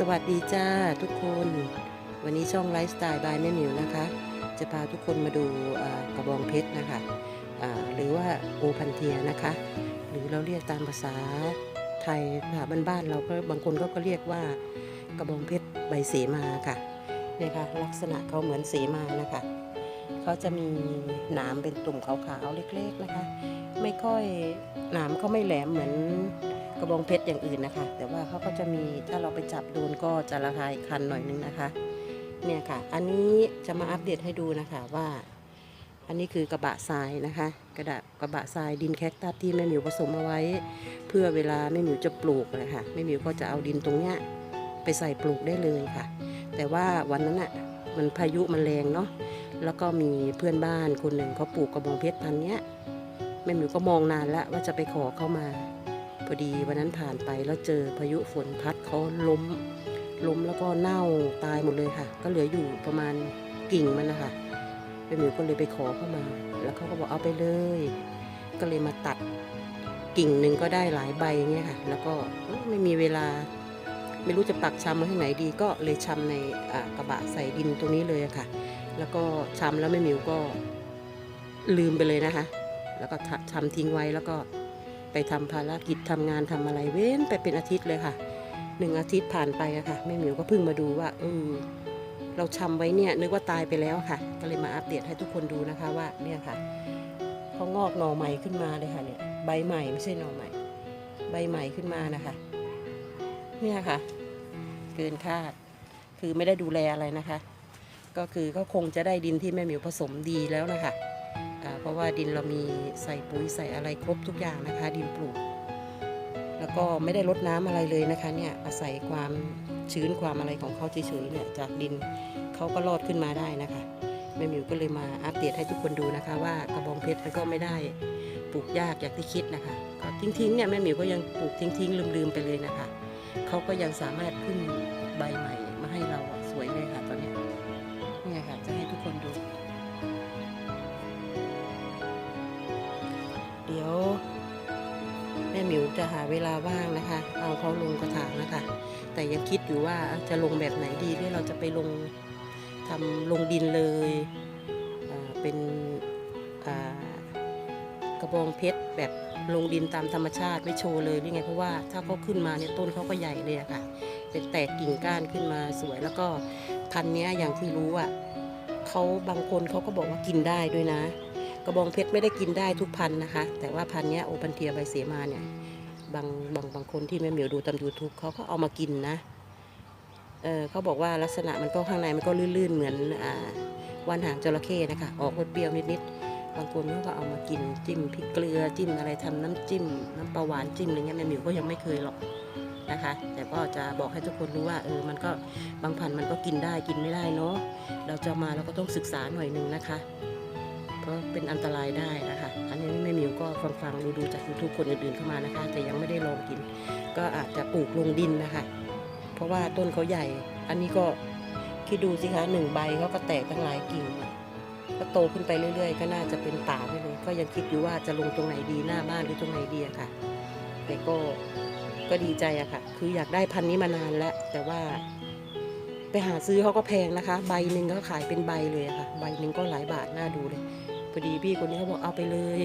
สวัสดีจ้าทุกคน วันนี้ช่องไลฟ์สไตล์บายแม่หมิวนะคะ จะพาทุกคนมาดูกระบองเพชรนะคะหรือว่าโอพันเทียนะคะ หรือเราเรียกตามภาษาไทยภาษาบ้านๆเราก็บางคนก็ก็เรียกว่ากระบองเพชรใบเสมาค่ะเนี่ยค่ะลักษณะเขาเหมือนเสมานะคะเขาจะมีหนามเป็นตุ่มขาวๆเล็ก ๆนะคะ ไม่ค่อยหนามเขาไม่แหลมเหมือน กระบองเพชรอย่างอื่นนะคะ แต่ว่าเขาก็จะมีถ้าเราไปจับโดนก็จะระคายคันหน่อยนึงนะคะ เนี่ยค่ะ อันนี้จะมาอัปเดตให้ดูนะคะว่า อันนี้คือกระบะทรายนะคะ กระดาษกระบะทรายดินแคคตัสที่แม่หมิวผสมเอาไว้ เพื่อเวลาแม่หมิวจะปลูกนะคะแม่หมิวก็จะเอาดินตรงเนี้ยไปใส่ปลูกได้เลยค่ะ แต่ว่าวันนั้นอะมันพายุมันแรงเนาะแล้วก็มีเพื่อนบ้านคนหนึ่งเขาปลูกกระบองเพชรพันเนี้ยแม่หมิวก็มองนานแล้วว่าจะไปขอเข้ามา พอดีวันนั้นผ่านไปแล้วเจอพายุฝนพัดเขาล้ม ล้มแล้วก็เน่าตายหมดเลยค่ะ ก็เหลืออยู่ประมาณกิ่งมันนะคะเป็นหมิวก็เลยไปขอเข้ามา แล้วเขาก็บอกเอาไปเลย ก็เลยมาตัดกิ่งหนึ่งก็ได้หลายใบเงี้ยค่ะ แล้วก็ไม่มีเวลา ไม่รู้จะปักชำมาที่ไหนดี ก็เลยชำในกระบะใส่ดินตรงนี้เลยค่ะ แล้วก็ชำแล้วแม่หมิวก็ลืมไปเลยนะคะ แล้วก็ชำทิ้งไว้แล้วก็ ไปทำภารกิจทำงานทำอะไรเว้นไปเป็นอาทิตย์เลยค่ะหนึ่งอาทิตย์ผ่านไปอะค่ะแม่หมิวก็เพิ่งมาดูว่าเออเราชำไว้เนี่ยนึกว่าตายไปแล้วค่ะ ก็เลยมาอัปเดตให้ทุกคนดูนะคะว่าเนี่ยค่ะเขางอกหน่อใหม่ขึ้นมาเลยค่ะเนี่ยใบใหม่ไม่ใช่หน่อใหม่ ใบใหม่ขึ้นมานะคะ เนี่ยค่ะ เกินคาด คือไม่ได้ดูแลอะไรนะคะ ก็คือก็คงจะได้ดินที่แม่หมิวผสมดีแล้วนะคะ เพราะว่าดินเรามีใส่ปุ๋ยใส่อะไรครบทุกอย่างนะคะ ดินปลูก แล้วก็ไม่ได้ลดน้ำอะไรเลยนะคะเนี่ยอาศัยความชื้นความอะไรของเขาเฉยๆเนี่ยจากดินเขาก็รอดขึ้นมาได้นะคะแม่หมิวก็เลยมาอัปเดตให้ทุกคนดูนะคะ ว่ากระบองเพชรมันก็ไม่ได้ปลูกยากอย่างที่คิดนะคะก็ทิ้งๆเนี่ยแม่หมิวก็ยังปลูกทิ้งๆลืมๆไปเลยนะคะเขาก็ยังสามารถขึ้นใบใหม่ จะหาเวลาว่างนะคะ เอาเขาลงกระถางนะคะ แต่ยังคิดอยู่ว่าจะลงแบบไหนดีหรือเราจะไปลงทำลงดินเลยเป็นกระบองเพชรแบบลงดินตามธรรมชาติไม่โชว์เลยหรือไงเพราะว่าถ้าเขาขึ้นมาเนี่ยต้นเขาก็ใหญ่เลยอะค่ะ เป็นแตกกิ่งก้านขึ้นมาสวย แล้วก็พันธุ์นี้อย่างที่รู้อะเขาบางคนเขาก็บอกว่ากินได้ด้วยนะ กระบองเพชรไม่ได้กินได้ทุกพันธุ์นะคะ แต่ว่าพันธุ์นี้โอปันเทียใบเสมาเนี่ย บางบางบางคนที่แม่เหมียวดูตาม YouTube เขาก็เอามากินนะเออเขาบอกว่าลักษณะมันก็ข้างในมันก็ลื่นๆเหมือนอ่าว่านหางจระเข้นะคะ ออกรสเปรี้ยวนิดๆบางคนเขาก็เอามากินจิ้มพริกเกลือจิ้มอะไรทำน้ำจิ้ม น้ำปลาหวานจิ้มอะไรเงี้ยแม่เหมียวก็ยังไม่เคยหรอกนะคะ แต่ก็จะบอกให้ทุกคนรู้ว่าเออมันก็บางพันธุ์มันก็กินได้กินไม่ได้เนาะเราจะมาเราก็ต้องศึกษาหน่อยนึงนะคะ เพราะเป็นอันตรายได้นะคะ อันนี้แม่หมิวก็ฟังฟังดูดูๆจากยูทูบคนอื่นๆเข้ามานะคะ แต่ยังไม่ได้ลองกิน ก็อาจจะปลูกลงดินนะคะ เพราะว่าต้นเขาใหญ่ อันนี้ก็คิดดูสิคะหนึ่งใบเขาก็แตกตั้งหลายกิ่งก็โตขึ้นไปเรื่อยๆ ก็น่าจะเป็นป่าไปเลย ก็ยังคิดอยู่ว่าจะลงตรงไหนดีหน้าบ้านหรือตรงไหนดีอะค่ะ แต่ก็ก็ดีใจอะค่ะ คืออยากได้พันนี้มานานแล้ว แต่ว่า ไปหาซื้อเขาก็แพงนะคะ ใบหนึ่งเขาขายเป็นใบเลยอะค่ะ ใบหนึ่งก็หลายบาทน่าดูเลย พอดีพี่คนนี้เขาบอกเอาไปเลย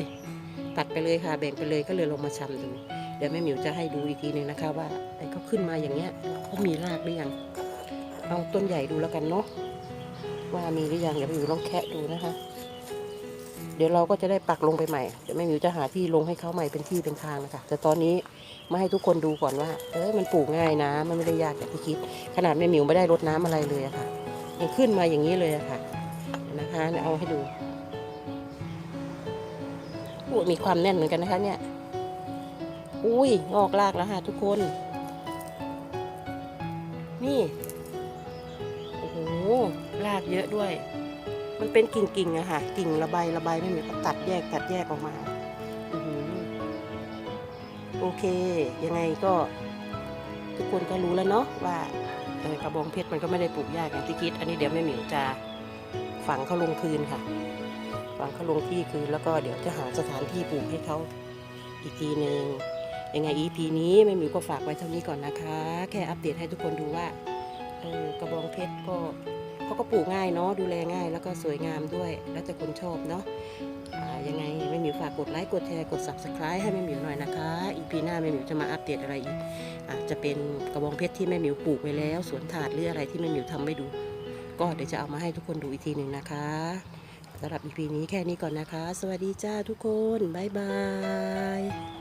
ตัดไปเลยค่ะแบ่งไปเลยก็เลยลงมาชำดู เดี๋ยวแม่หมิวจะให้ดูอีกทีหนึ่งนะคะ ว่าไอ้เขาขึ้นมาอย่างเงี้ยเขามีรากหรือยังเอาต้นใหญ่ดูแล้วกันเนาะว่ามีหรือยังเดี๋ยวแม่หมิวลองแคะดูนะคะ เดี๋ยวเราก็จะได้ปักลงไปใหม่เดี๋ยวแม่หมิวจะหาที่ลงให้เขาใหม่เป็นที่เป็นทางนะคะแต่ตอนนี้มาให้ทุกคนดูก่อนว่า เอ้ยมันปลูกง่ายนะ มันไม่ได้ยากอย่างที่คิด ขนาดแม่หมิวไม่ได้รดน้ำอะไรเลยอะค่ะยังขึ้นมาอย่างนี้เลยอะค่ะ นะคะเดี๋ยวเอาให้ดู มีความแน่นเหมือนกันนะคะเนี่ย อุ้ยงอกรากแล้วค่ะทุกคน นี่ โอ้โห รากเยอะด้วย มันเป็นกิ่งๆอะค่ะ กิ่งระบายระบายไม่เหมือนกับตัดแยกตัดแยกออกมาอือหือโอเค ยังไงก็ ทุกคนก็รู้แล้วเนาะว่ากระบองเพชรมันก็ไม่ได้ปลูกยากอย่างที่คิด อันนี้เดี๋ยวแม่หมิวจะฝังเขาลงคืนค่ะ ฝังเขาลงที่คืนแล้วก็เดี๋ยวจะหาสถานที่ปลูกให้เขาอีกทีหนึ่งยังไง EP นี้แม่หมิวก็ฝากไว้เท่านี้ก่อนนะคะ แค่อัปเดตให้ทุกคนดูว่าเออกระบองเพชรก็เขาก็ปลูกง่ายเนาะดูแลง่าย แล้วก็สวยงามด้วย แล้วแต่คนชอบเนาะยังไงแม่หมิวฝากกดไลค์กดแชร์กด subscribe ให้แม่หมิวหน่อยนะคะ EP หน้าแม่หมิวจะมาอัปเดตอะไรอีกอาจจะเป็นกระบองเพชรที่แม่หมิวปลูกไว้แล้ว สวนถาดหรืออะไรที่แม่หมิวทำไม่ดู ก็เดี๋ยวจะเอามาให้ทุกคนดูอีกทีหนึ่งนะคะ สำหรับ EP นี้แค่นี้ก่อนนะคะ สวัสดีจ้าทุกคน บ๊ายบาย